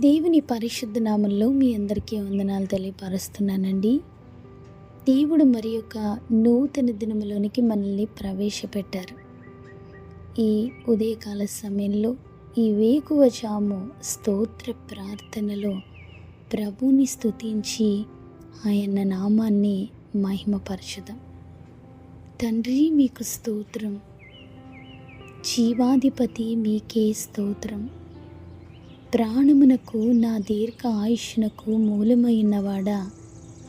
దేవుని పరిశుద్ధ నామంలో మీ అందరికీ వందనాలు తెలియపరుస్తున్నానండి. దేవుడు మరి యొక్క నూతన దినములోనికి మనల్ని ప్రవేశపెట్టారు. ఈ ఉదయకాల సమయంలో ఈ వేకువ జాము స్తోత్ర ప్రార్థనలో ప్రభుని స్తుతించి ఆయన నామాన్ని మహిమపరచుదాం. తండ్రి మీకు స్తోత్రం. జీవాధిపతి మీకే స్తోత్రం. ప్రాణమునకు నా దీర్ఘ ఆయుష్నకు మూలమైనవాడా?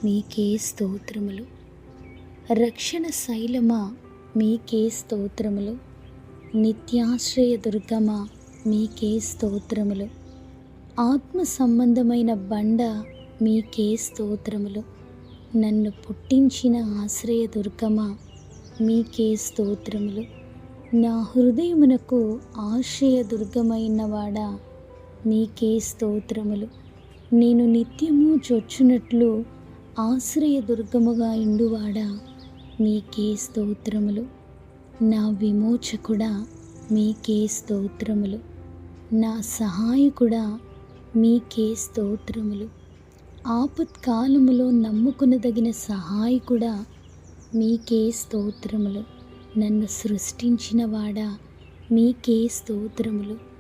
మీకే స్తోత్రములు. రక్షణ శైలమా? మీకే స్తోత్రములు. నిత్యాశ్రయ దుర్గమా? మీకే స్తోత్రములు. ఆత్మ సంబంధమైన బండ? మీకే స్తోత్రములు. నన్ను పుట్టించిన ఆశ్రయ దుర్గమా? మీకే స్తోత్రములు. నా హృదయమునకు ఆశ్రయ దుర్గమైనవాడా? నీకే స్తోత్రములు. నేను నిత్యము చొచ్చునట్లు ఆశ్రయ దుర్గముగా ఇండువాడా? మీకే స్తోత్రములు. నా విమోచకుడా మీకే స్తోత్రములు. నా సహాయకుడా మీకే స్తోత్రములు. ఆపత్కాలములో నమ్ముకునదగిన సహాయకుడా మీకే స్తోత్రములు. నన్ను సృష్టించిన వాడా మీకే స్తోత్రములు.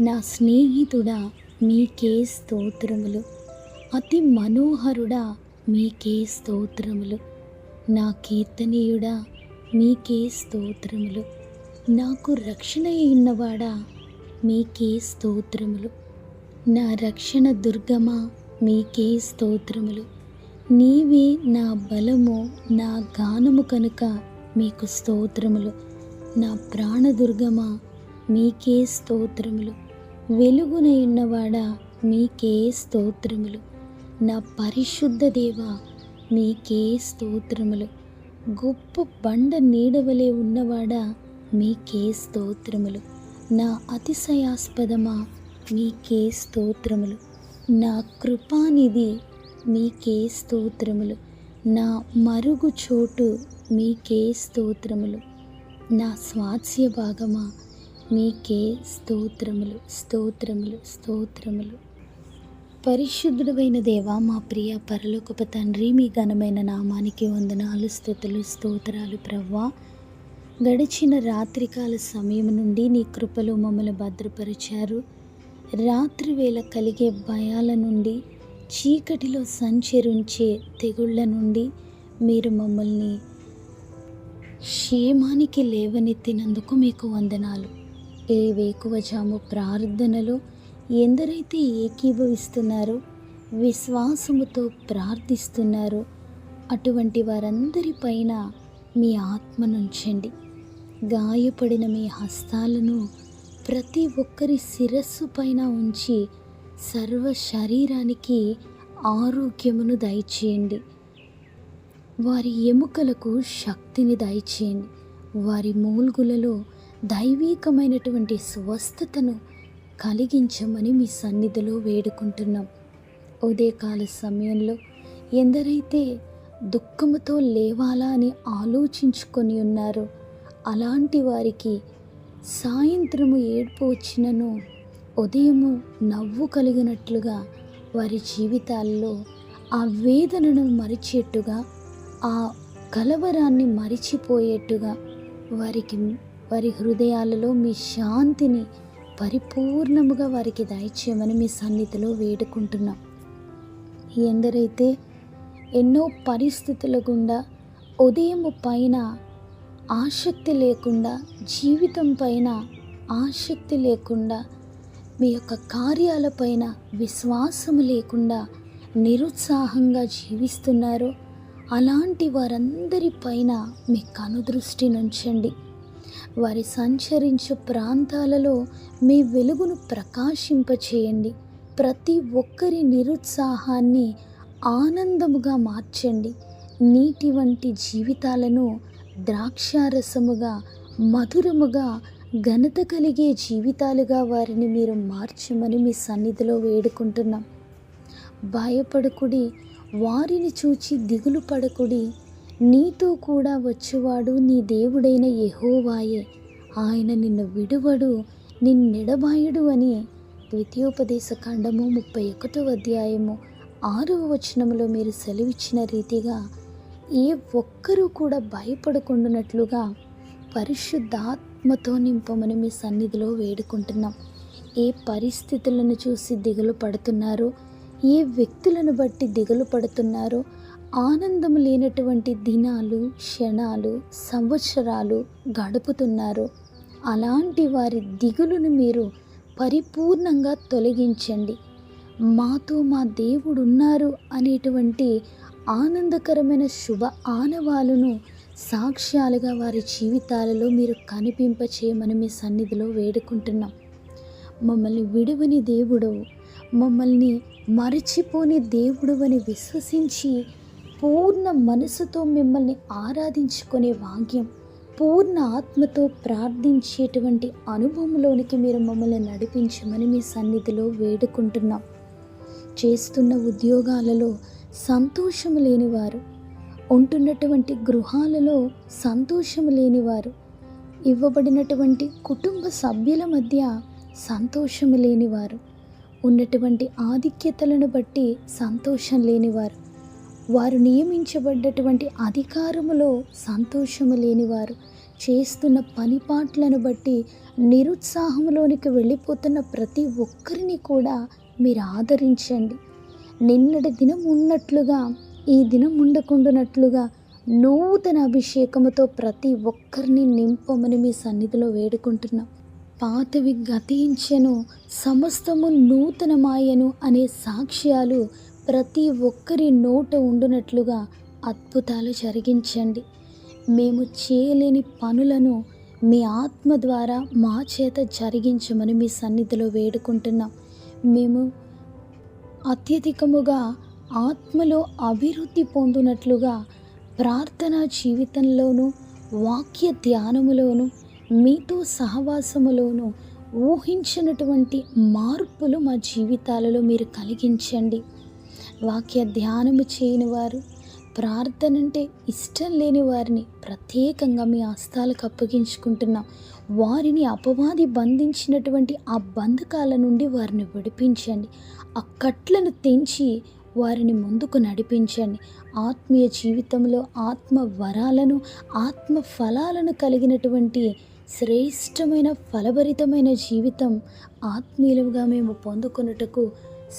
నా స్నేహితుడా మీకే స్తోత్రములు. అతి మనోహరుడా మీకే స్తోత్రములు. నా కీర్తనీయుడా మీకే స్తోత్రములు. నాకు రక్షణ ఉన్నవాడా మీకే స్తోత్రములు. నా రక్షణ దుర్గమా మీకే స్తోత్రములు. నీవే నా బలము నా గానము కనుక మీకు స్తోత్రములు. నా ప్రాణదుర్గమా మీకే స్తోత్రములు. వెలుగునయున్నవాడా మీకే స్తోత్రములు. నా పరిశుద్ధ దేవ మీకే స్తోత్రములు. గొప్ప బండ నీడవలే ఉన్నవాడా మీకే స్తోత్రములు. నా అతిశయాస్పదమా మీకే స్తోత్రములు. నా కృపానిధి మీకే స్తోత్రములు. నా మరుగు చోటు మీకే స్తోత్రములు. నా స్వాస్య భాగమా మీకే స్తోత్రములు స్తోత్రములు స్తోత్రములు. పరిశుద్ధుడైన దేవ మా ప్రియ పరలోకప తండ్రి మీ ఘనమైన నామానికి వందనాలు స్థుతులు స్తోత్రాలు ప్రవ్వా. గడిచిన రాత్రికాల సమయం నుండి నీ కృపలో మమ్మల్ని భద్రపరిచారు. రాత్రి వేళ కలిగే భయాల నుండి చీకటిలో సంచరించే తెగుళ్ళ నుండి మీరు మమ్మల్ని క్షేమానికి లేవనెత్తినందుకు మీకు వందనాలు. ఏ వేకువజాము ప్రార్థనలో ఎందరైతే ఏకీభవిస్తున్నారో విశ్వాసముతో ప్రార్థిస్తున్నారో అటువంటి వారందరిపైన మీ ఆత్మనుంచండి గాయపడిన మీ హస్తాలను ప్రతి ఒక్కరి శిరస్సు పైన ఉంచి సర్వ శరీరానికి ఆరోగ్యమును దయచేయండి. వారి ఎముకలకు శక్తిని దయచేయండి. వారి మూల్గులలో దైవీకమైనటువంటి స్వస్థతను కలిగించమని మీ సన్నిధిలో వేడుకుంటున్నాం. ఉదయకాల సమయంలో ఎందరైతే దుఃఖముతో లేవాలా అని ఆలోచించుకొని ఉన్నారో అలాంటి వారికి సాయంత్రము ఏడుపు వచ్చినను ఉదయము నవ్వు కలిగినట్లుగా వారి జీవితాల్లో ఆ వేదనను మరిచేట్టుగా ఆ కలవరాన్ని మరిచిపోయేట్టుగా వారికి వారి హృదయాలలో మీ శాంతిని పరిపూర్ణముగా వారికి దయచేయమని మీ సన్నిధిలో వేడుకుంటున్నాం. ఎందరైతే ఎన్నో పరిస్థితుల గుండా ఉదయం పైన ఆసక్తి లేకుండా జీవితం పైన ఆసక్తి లేకుండా మీ యొక్క కార్యాలపైన విశ్వాసము లేకుండా నిరుత్సాహంగా జీవిస్తున్నారో అలాంటి వారందరిపైన మీ కనుదృష్టి నుంచండి. వారి సంచరించు ప్రాంతాలలో మీ వెలుగును ప్రకాశింపచేయండి. ప్రతి ఒక్కరి నిరుత్సాహాన్ని ఆనందముగా మార్చండి. నీటి వంటి జీవితాలను ద్రాక్షారసముగా మధురముగా ఘనత కలిగే జీవితాలుగా వారిని మీరు మార్చమని మీ సన్నిధిలో వేడుకుంటున్నాం. భయపడకుడి వారిని చూచి దిగులు పడకుడి. నీతో కూడా వచ్చేవాడు నీ దేవుడైన యహోవాయే. ఆయన నిన్ను విడువడు నిన్నెడబాయుడు అని ద్వితీయోపదేశ ఖండము ముప్పై ఒకటో అధ్యాయము ఆరవ వచనములో మీరు సెలవిచ్చిన రీతిగా ఏ ఒక్కరూ కూడా భయపడకుండానట్లుగా పరిశుద్ధాత్మతో నింపమని మీ సన్నిధిలో వేడుకుంటున్నాం. ఏ పరిస్థితులను చూసి దిగులు పడుతున్నారో ఏ వ్యక్తులను బట్టి దిగులు పడుతున్నారో ఆనందం లేనటువంటి దినాలు క్షణాలు సంవత్సరాలు గడుపుతున్నారు. అలాంటి వారి దిగులును మీరు పరిపూర్ణంగా తొలగించండి. మాతో మా దేవుడు ఉన్నారు అనేటువంటి ఆనందకరమైన శుభ ఆనవాలను సాక్ష్యాలుగా వారి జీవితాలలో మీరు కనిపింపచేయమని మీ సన్నిధిలో వేడుకుంటున్నాం. మమ్మల్ని విడవని దేవుడవు. మమ్మల్ని మరచిపోని దేవుడు అని విశ్వసించి పూర్ణ మనసుతో మిమ్మల్ని ఆరాధించుకునే భాగ్యం పూర్ణ ఆత్మతో ప్రార్థించేటువంటి అనుభవంలోనికి మీరు మమ్మల్ని నడిపించమని మీ సన్నిధిలో వేడుకుంటున్నాం. చేస్తున్న ఉద్యోగాలలో సంతోషం లేనివారు ఉంటున్నటువంటి గృహాలలో సంతోషం లేనివారు ఇవ్వబడినటువంటి కుటుంబ సభ్యుల మధ్య సంతోషం లేనివారు ఉన్నటువంటి ఆధిక్యతలను బట్టి సంతోషం లేనివారు. వారు నియమించబడ్డటువంటి అధికారములో సంతోషము లేనివారు చేస్తున్న పనిపాట్లను బట్టి నిరుత్సాహంలోనికి వెళ్ళిపోతున్న ప్రతి ఒక్కరిని కూడా మీరు ఆదరించండి. నిన్నటి దినం ఉన్నట్లుగా ఈ దినం ఉండకుండానట్లుగా నూతన అభిషేకముతో ప్రతి ఒక్కరిని నింపమని మీ సన్నిధిలో వేడుకుంటున్నాం. పాతవి గతించను సమస్తము నూతనమాయను అనే సాక్ష్యాలు ప్రతి ఒక్కరి నోట ఉండునట్లుగా అద్భుతాలు జరిగించండి. మేము చేయలేని పనులను మీ ఆత్మ ద్వారా మా చేత జరిగించమని మీ సన్నిధిలో వేడుకుంటున్నాం. మేము అత్యధికముగా ఆత్మలో అభివృద్ధి పొందునట్లుగా ప్రార్థనా జీవితంలోనూ వాక్య ధ్యానములోను మీతో సహవాసములోను ఊహించినటువంటి మార్పులు మా జీవితాలలో మీరు కలిగించండి. వాక్య ధ్యానము చేయని వారు ప్రార్థన అంటే ఇష్టం లేని వారిని ప్రత్యేకంగా మీ హస్తాలకు అప్పగించుకుంటున్నాం వారిని అపవాది బంధించినటువంటి ఆ బంధకాల నుండి వారిని విడిపించండి. ఆ కట్లను తెంచి వారిని ముందుకు నడిపించండి. ఆత్మీయ జీవితంలో ఆత్మ వరాలను ఆత్మ ఫలాలను కలిగినటువంటి శ్రేష్టమైన ఫలభరితమైన జీవితం ఆత్మీయులుగా మేము పొందుకొనుటకు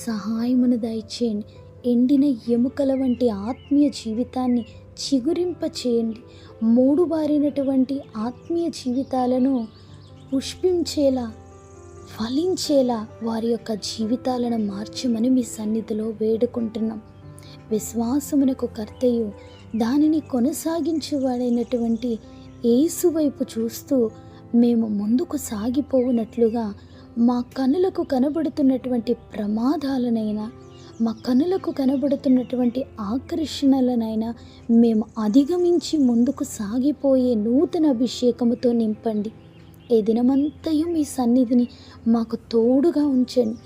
సహాయమును దయచేయండి. ఎండిన ఎముకల వంటి ఆత్మీయ జీవితాన్ని చిగురింప చేయండి. మూడు బారినటువంటి ఆత్మీయ జీవితాలను పుష్పించేలా ఫలించేలా వారి యొక్క జీవితాలను మార్చమని మీ సన్నిధిలో వేడుకుంటున్నాం. విశ్వాసమునకు కర్తయు దానిని కొనసాగించేవాడైనటువంటి ఏసు వైపు చూస్తూ మేము ముందుకు సాగిపోవునట్లుగా మా కనులకు కనబడుతున్నటువంటి ప్రమాదాలనైనా మా కనులకు కనబడుతున్నటువంటి ఆకర్షణలనైనా మేము అధిగమించి ముందుకు సాగిపోయే నూతన అభిషేకముతో నింపండి. ఏ దినమంతయు మీ సన్నిధిని మాకు తోడుగా ఉంచండి.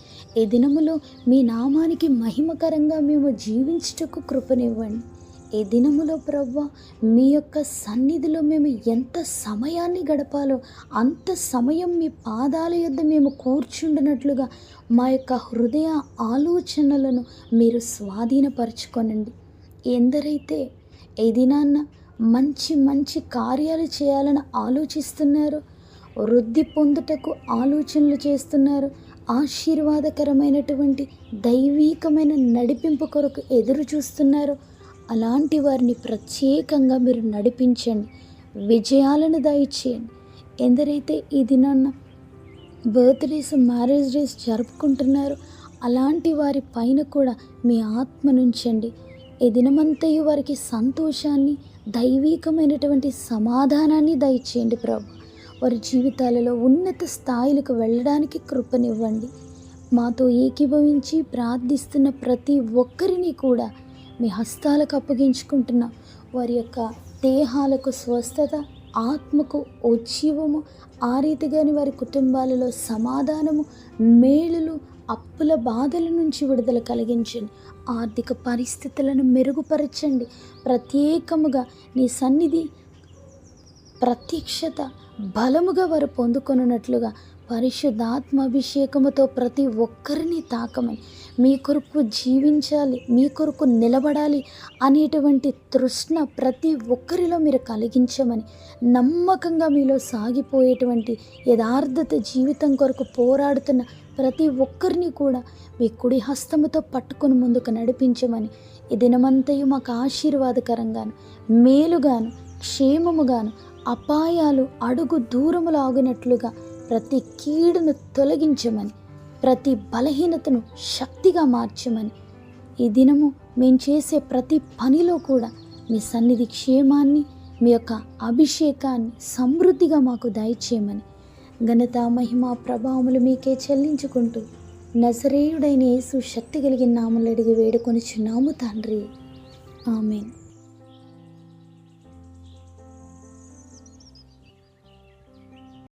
ఏ దినములో మీ నామానికి మహిమకరంగా మేము జీవించుటకు కృపనివ్వండి. ఈ దినములో ప్రవ్వ మీ యొక్క సన్నిధిలో మేము ఎంత సమయాన్ని గడపాలో అంత సమయం మీ పాదాల యొద్ద మేము కూర్చుండినట్లుగా మా యొక్క హృదయ ఆలోచనలను మీరు స్వాధీనపరచుకోనండి. ఎందరైతే ఏ దినాన్న మంచి మంచి కార్యాలు చేయాలని ఆలోచిస్తున్నారు వృద్ధి పొందుటకు ఆలోచనలు చేస్తున్నారు ఆశీర్వాదకరమైనటువంటి దైవీకమైన నడిపింపు కొరకు ఎదురు చూస్తున్నారు అలాంటి వారిని ప్రత్యేకంగా మీరు నడిపించండి విజయాలను దయచేయండి. ఎందరైతే ఈ దినాన్న బర్త్డేస్ మ్యారేజ్ డేస్ జరుపుకుంటున్నారో అలాంటి వారి పైన కూడా మీ ఆత్మ నుంచండి. ఈ దినమంతయు వారికి సంతోషాన్ని దైవీకమైనటువంటి సమాధానాన్ని దయచేయండి ప్రభు. వారి జీవితాలలో ఉన్నత స్థాయిలకు వెళ్ళడానికి కృపనివ్వండి. మాతో ఏకీభవించి ప్రార్థిస్తున్న ప్రతి ఒక్కరిని కూడా మీ హస్తాలకు అప్పగించుకుంటున్నాం వారి యొక్క దేహాలకు స్వస్థత ఆత్మకు ఉజ్జీవము ఆ రీతిగాని వారి కుటుంబాలలో సమాధానము మేలులు అప్పుల బాధల నుంచి విడుదల కలిగించండి. ఆర్థిక పరిస్థితులను మెరుగుపరచండి. ప్రత్యేకముగా నీ సన్నిధి ప్రత్యక్షత బలముగా వారు పొందుకొనున్నట్లుగా పరిశుద్ధాత్మ అభిషేకముతో ప్రతి ఒక్కరిని తాకమని మీ కొరకు జీవించాలి మీ కొరకు నిలబడాలి అనేటువంటి తృష్ణ ప్రతి ఒక్కరిలో మీరు కలిగించమని నమ్మకంగా మీలో సాగిపోయేటువంటి యథార్థత జీవితం కొరకు పోరాడుతున్న ప్రతి ఒక్కరిని కూడా మీ కుడి హస్తముతో పట్టుకొని ముందుకు నడిపించమని ఈ దినమంతయు మాకు ఆశీర్వాదకరంగాను మేలుగాను క్షేమముగాను అపాయాలు అడుగు దూరములాగినట్లుగా ప్రతి కీడును తొలగించమని ప్రతి బలహీనతను శక్తిగా మార్చమని. ఈ దినము మేము చేసే ప్రతి పనిలో కూడా మీ సన్నిధి క్షేమాన్ని మీ యొక్క అభిషేకాన్ని సమృద్ధిగా మాకు దయచేయమని. ఘనత మహిమ ప్రభావములు మీకే చెల్లించుకుంటూ నజరేయుడైన యేసు శక్తి కలిగిన నామలు అడిగి వేడుకొనిచున్నాము తండ్రి. ఆమెన్.